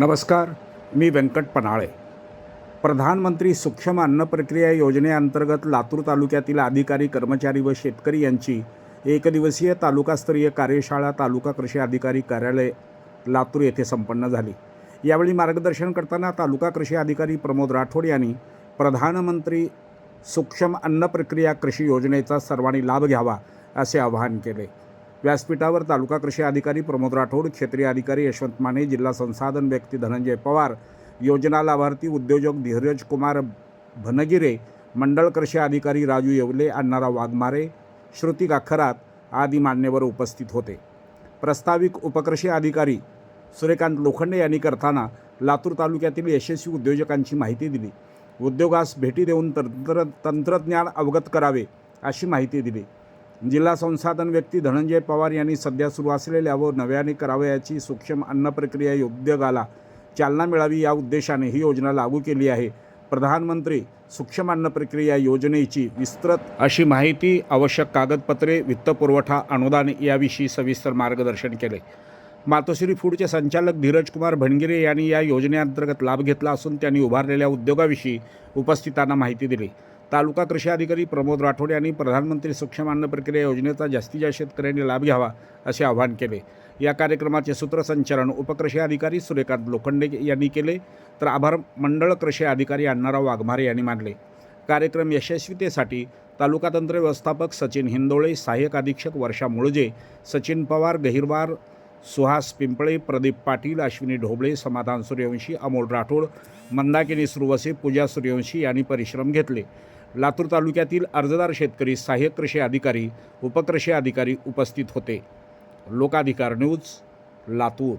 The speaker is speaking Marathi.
नमस्कार मी व्यंकट पनाळे प्रधानमंत्री सूक्ष्म अन्न प्रक्रिया योजनेअंतर्गत लातूर तालुक्यातील अधिकारी कर्मचारी व शेतकरी यांची एकदिवसीय तालुकास्तरीय कार्यशाळा तालुका कृषी अधिकारी कार्यालय लातूर येथे संपन्न झाली. यावेळी मार्गदर्शन करताना तालुका कृषी अधिकारी प्रमोद राठोड यांनी प्रधानमंत्री सूक्ष्म अन्न प्रक्रिया कृषी योजनेचा सर्वांनी लाभ घ्यावा असे आवाहन केले. व्यासपीठावर तालुका कृषी अधिकारी प्रमोद राठोड क्षेत्रीय अधिकारी यशवंत माने जिल्हा संसाधन व्यक्ती धनंजय पवार योजना लाभार्थी उद्योजक धीरज कुमार भनगिरे मंडळ कृषी अधिकारी राजू येवले अण्णाराव वाघमारे श्रुती गाखरात आदी मान्यवर उपस्थित होते. प्रस्ताविक उपकृषी अधिकारी सूर्यकांत लोखंडे यांनी करताना लातूर तालुक्यातील यशस्वी उद्योजकांची माहिती दिली. उद्योगास भेटी देऊन तंत्र तंत्रज्ञान अवगत करावे अशी माहिती दिली. जिल्हा संसाधन व्यक्ती धनंजय पवार यांनी सध्या सुरू असलेल्या व नव्याने करावयाची सूक्ष्म अन्न प्रक्रिया उद्योगाला चालना मिळावी या उद्देशाने ही योजना लागू केली आहे. प्रधानमंत्री सूक्ष्म अन्न प्रक्रिया योजनेची विस्तृत अशी माहिती आवश्यक कागदपत्रे वित्तपुरवठा अनुदान याविषयी सविस्तर मार्गदर्शन केले. मातोश्री फूडचे संचालक धीरज कुमार भणगिरे यांनी या योजनेअंतर्गत लाभ घेतला असून त्यांनी उभारलेल्या उद्योगाविषयी उपस्थितांना माहिती दिली. तालुका कृषी अधिकारी प्रमोद राठोड यांनी प्रधानमंत्री सूक्ष्म अन्न प्रक्रिया योजनेचा जास्तीत जास्त शेतकऱ्यांनी लाभ घ्यावा असे आवाहन केले. या कार्यक्रमाचे सूत्रसंचालन उपकृषी अधिकारी सूर्यकांत लोखंडे यांनी केले. तर आभार मंडळ कृषी अधिकारी अण्णाराव वाघमारे यांनी मानले. कार्यक्रम यशस्वीतेसाठी तालुका तंत्र व्यवस्थापक सचिन हिंदोळे सहाय्यक अधीक्षक वर्षा मुळजे सचिन पवार गहिरवार सुहास पिंपळे प्रदीप पाटील अश्विनी ढोबळे समाधान सूर्यवंशी अमोल राठोड मंदाकिनी सुरवसे पूजा सूर्यवंशी यांनी परिश्रम घेतले. लातूर तालुक्यातील अर्जदार शेतकरी सहाय्यक कृषी अधिकारी उपकृषी अधिकारी उपस्थित होते. लोकाधिकार न्यूज लातूर.